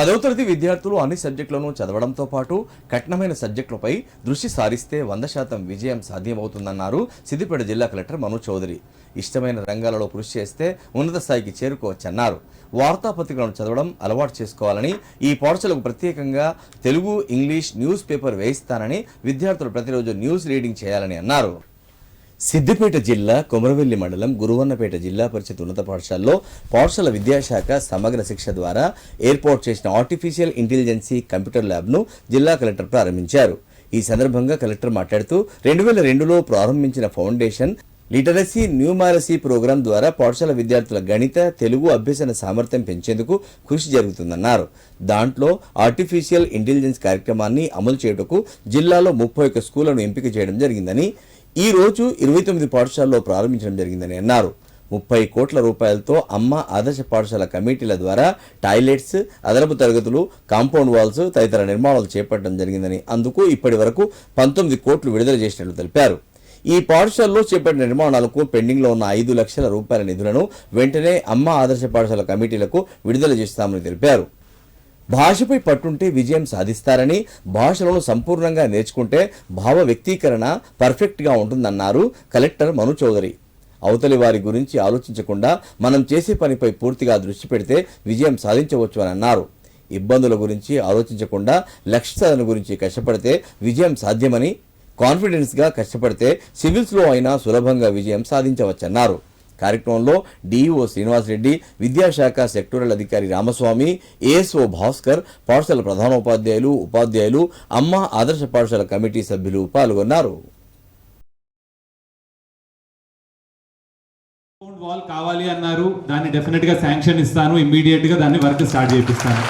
పదవ తరగతి విద్యార్థులు అన్ని సబ్జెక్టులను చదవడంతో పాటు కఠినమైన సబ్జెక్టులపై దృష్టి సారిస్తే వంద శాతం విజయం సాధ్యమవుతుందన్నారు సిద్దిపేట జిల్లా కలెక్టర్ మనోజ్ చౌదరి. ఇష్టమైన రంగాలలో కృషి చేస్తే ఉన్నత స్థాయికి చేరుకోవచ్చన్నారు. వార్తాపత్రికలను చదవడం అలవాటు చేసుకోవాలని ఈ పాఠశాలకు ప్రత్యేకంగా తెలుగు ఇంగ్లీష్ న్యూస్ పేపర్ వేయిస్తానని విద్యార్థులు ప్రతిరోజు న్యూస్ రీడింగ్ చేయాలని అన్నారు. సిద్దిపేట జిల్లా కొమరవెల్లి మండలం గురువన్నపేట జిల్లా పరిషత్ ఉన్నత పాఠశాలలో పాఠశాల విద్యాశాఖ సమగ్ర శిక్ష ద్వారా ఏర్పాటు చేసిన ఆర్టిఫిషియల్ ఇంటెలిజెన్సీ కంప్యూటర్ ల్యాబ్ను జిల్లా కలెక్టర్ ప్రారంభించారు. ఈ సందర్భంగా కలెక్టర్ మాట్లాడుతూ రెండు వేల రెండులో ప్రారంభించిన ఫౌండేషన్ లిటరసీ న్యూమారసీ ప్రోగ్రాం ద్వారా పాఠశాల విద్యార్థుల గణిత తెలుగు అభ్యసన సామర్థ్యం పెంచేందుకు కృషి జరుగుతుందన్నారు. దాంట్లో ఆర్టిఫిషియల్ ఇంటెలిజెన్స్ కార్యక్రమాన్ని అమలు చేయుటకు జిల్లాలో ముప్పై ఒక్క స్కూళ్ళను ఎంపిక చేయడం జరిగిందని ఈ రోజు ఇరవై తొమ్మిది పాఠశాలలో ప్రారంభించడం జరిగిందని అన్నారు. ముప్పై కోట్ల రూపాయలతో అమ్మ ఆదర్శ పాఠశాల కమిటీల ద్వారా టాయిలెట్స్ అదనపు తరగతులు కాంపౌండ్ వాల్స్ తదితర నిర్మాణాలు చేపట్టడం జరిగిందని అందుకు ఇప్పటి వరకు పంతొమ్మిది కోట్లు విడుదల చేసినట్లు తెలిపారు. ఈ పాఠశాలలో చేపట్టిన నిర్మాణాలకు పెండింగ్లో ఉన్న ఐదు లక్షల రూపాయల నిధులను వెంటనే అమ్మ ఆదర్శ పాఠశాల కమిటీలకు విడుదల చేస్తామని తెలిపారు. భాషపై పట్టుంటే విజయం సాధిస్తారని భాషలను సంపూర్ణంగా నేర్చుకుంటే భావ వ్యక్తీకరణ పర్ఫెక్ట్గా ఉంటుందన్నారు కలెక్టర్ మను చౌదరి. అవతలి వారి గురించి ఆలోచించకుండా మనం చేసే పనిపై పూర్తిగా దృష్టి పెడితే విజయం సాధించవచ్చు అని అన్నారు ఇబ్బందుల గురించి ఆలోచించకుండా లక్ష్య సాధన గురించి కష్టపడితే విజయం సాధ్యమని కాన్ఫిడెన్స్గా కష్టపడితే సివిల్స్లో అయినా సులభంగా విజయం సాధించవచ్చన్నారు. కార్యక్రమంలో డీఈఓ శ్రీనివాసరెడ్డి విద్యాశాఖ సెక్టోరల్ అధికారి రామస్వామి ఏఎస్ఓ భాస్కర్ పాఠశాల ప్రధానోపాధ్యాయులు ఉపాధ్యాయులు అమ్మ ఆదర్శ పాఠశాల కమిటీ సభ్యులు పాల్గొన్నారు. వాల్ కావాలి అన్నారు. దాన్ని డెఫినెట్గా శాంక్షన్ ఇస్తాను. ఇమ్మీడియట్గా దాన్ని వర్క్ స్టార్ట్ చేపిస్తాను.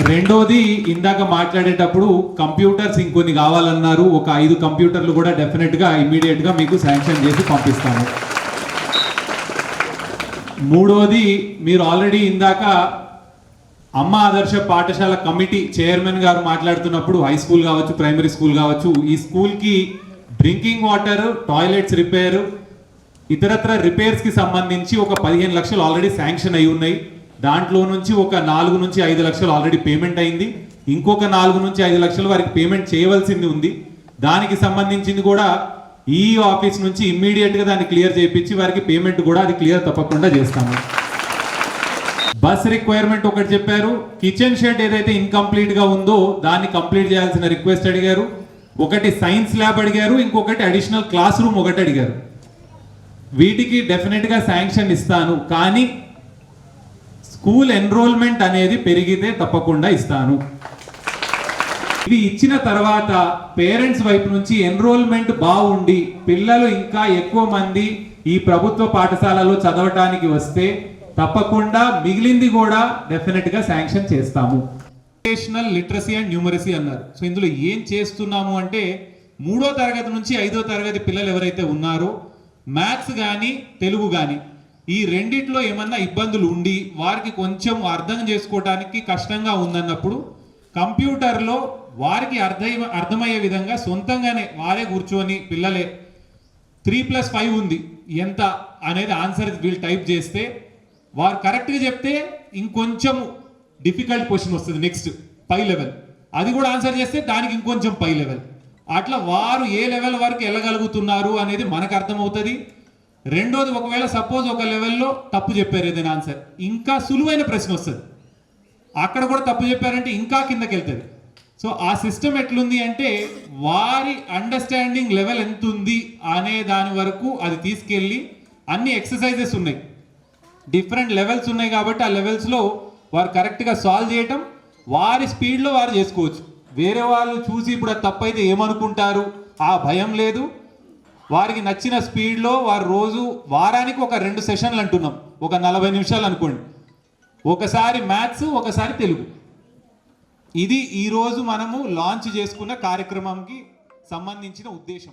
రెండోది ఇందాక మాట్లాడేటప్పుడు కంప్యూటర్స్ ఇంకొన్ని కావాలన్నారు. ఒక ఐదు కంప్యూటర్లు కూడా డెఫినెట్గా ఇమ్మీడియట్గా మీకు శాంక్షన్ చేసి పంపిస్తాను మూడోది మీరు ఆల్రెడీ ఇందాక అమ్మ ఆదర్శ పాఠశాల కమిటీ చైర్మన్ గారు మాట్లాడుతున్నప్పుడు హై స్కూల్ కావచ్చు ప్రైమరీ స్కూల్ కావచ్చు ఈ స్కూల్కి డ్రింకింగ్ వాటర్ టాయిలెట్స్ రిపేర్ ఇతరత్ర రిపేర్స్కి సంబంధించి ఒక పదిహేను లక్షలు ఆల్రెడీ శాంక్షన్ అయి ఉన్నాయి. దాంట్లో నుంచి ఒక నాలుగు నుంచి ఐదు లక్షలు ఆల్రెడీ పేమెంట్ అయింది. ఇంకొక నాలుగు నుంచి ఐదు లక్షలు వారికి పేమెంట్ చేయవలసింది ఉంది. దానికి సంబంధించింది కూడా ఈ ఆఫీస్ నుంచి ఇమ్మీడియట్గా దాన్ని క్లియర్ చేయించి వారికి పేమెంట్ కూడా అది క్లియర్ తప్పకుండా చేస్తాము. బస్ రిక్వైర్మెంట్ ఒకటి చెప్పారు. కిచెన్ షెడ్ ఏదైతే ఇన్కంప్లీట్గా ఉందో దాన్ని కంప్లీట్ చేయాల్సిన రిక్వెస్ట్ అడిగారు. ఒకటి సైన్స్ ల్యాబ్ అడిగారు. ఇంకొకటి అడిషనల్ క్లాస్ రూమ్ ఒకటి అడిగారు. వీటికి డెఫినెట్గా శాంక్షన్ ఇస్తాను. కానీ స్కూల్ ఎన్రోల్మెంట్ అనేది పెరిగితే తప్పకుండా ఇస్తాను. ఇది ఇచ్చిన తర్వాత పేరెంట్స్ వైపు నుంచి ఎన్రోల్మెంట్ బాగుండి పిల్లలు ఇంకా ఎక్కువ మంది ఈ ప్రభుత్వ పాఠశాలలో చదవటానికి వస్తే తప్పకుండా మిగిలింది కూడా డెఫినెట్గా శాంక్షన్ చేస్తాము. ఎడ్యుకేషనల్ లిటరసీ అండ్ న్యూమరసీ అన్నారు. సో ఇందులో ఏం చేస్తున్నాము అంటే మూడో తరగతి నుంచి ఐదో తరగతి పిల్లలు ఎవరైతే ఉన్నారో మ్యాథ్స్ కానీ తెలుగు కానీ ఈ రెండిట్లో ఏమన్నా ఇబ్బందులు ఉండి వారికి కొంచెం అర్థం చేసుకోవడానికి కష్టంగా ఉందన్నప్పుడు కంప్యూటర్లో వారికి అర్థం అర్థమయ్యే విధంగా సొంతంగానే వారే కూర్చొని పిల్లలే త్రీ ప్లస్ ఫైవ్ ఉంది ఎంత అనేది ఆన్సర్ వీళ్ళు టైప్ చేస్తే వారు కరెక్ట్గా చెప్తే ఇంకొంచెం డిఫికల్ట్ క్వశ్చన్ వస్తుంది నెక్స్ట్ పై లెవెల్. అది కూడా ఆన్సర్ చేస్తే దానికి ఇంకొంచెం పై లెవెల్. అట్లా వారు ఏ లెవెల్ వరకు వెళ్ళగలుగుతున్నారు అనేది మనకు అర్థమవుతుంది. రెండోది ఒకవేళ సపోజ్ ఒక లెవెల్లో తప్పు చెప్పారు ఏదైనా ఆన్సర్ ఇంకా సులువైన ప్రశ్న వస్తుంది. అక్కడ కూడా తప్పు చెప్పారంటే ఇంకా కిందకి వెళ్తుంది సో ఆ సిస్టమ్ ఎట్లుంది అంటే వారి అండర్స్టాండింగ్ లెవెల్ ఎంత ఉంది అనే దాని వరకు అది తీసుకెళ్ళి అన్ని ఎక్సర్సైజెస్ ఉన్నాయి. డిఫరెంట్ లెవెల్స్ ఉన్నాయి కాబట్టి ఆ లెవెల్స్లో వారు కరెక్ట్గా సాల్వ్ చేయటం వారి స్పీడ్లో వారు చేసుకోవచ్చు. వేరే వాళ్ళు చూసి ఇప్పుడు అది తప్పైతే ఏమనుకుంటారు? ఆ భయం లేదు. వారికి నచ్చిన స్పీడ్లో వారు రోజు వారానికి ఒక రెండు సెషన్లు అంటున్నాం. ఒక నలభై నిమిషాలు అనుకోండి. ఒకసారి మ్యాథ్స్ ఒకసారి తెలుగు. ఇది ఈరోజు మనము లాంచ్ చేసుకున్న కార్యక్రమంకి సంబంధించిన ఉద్దేశం.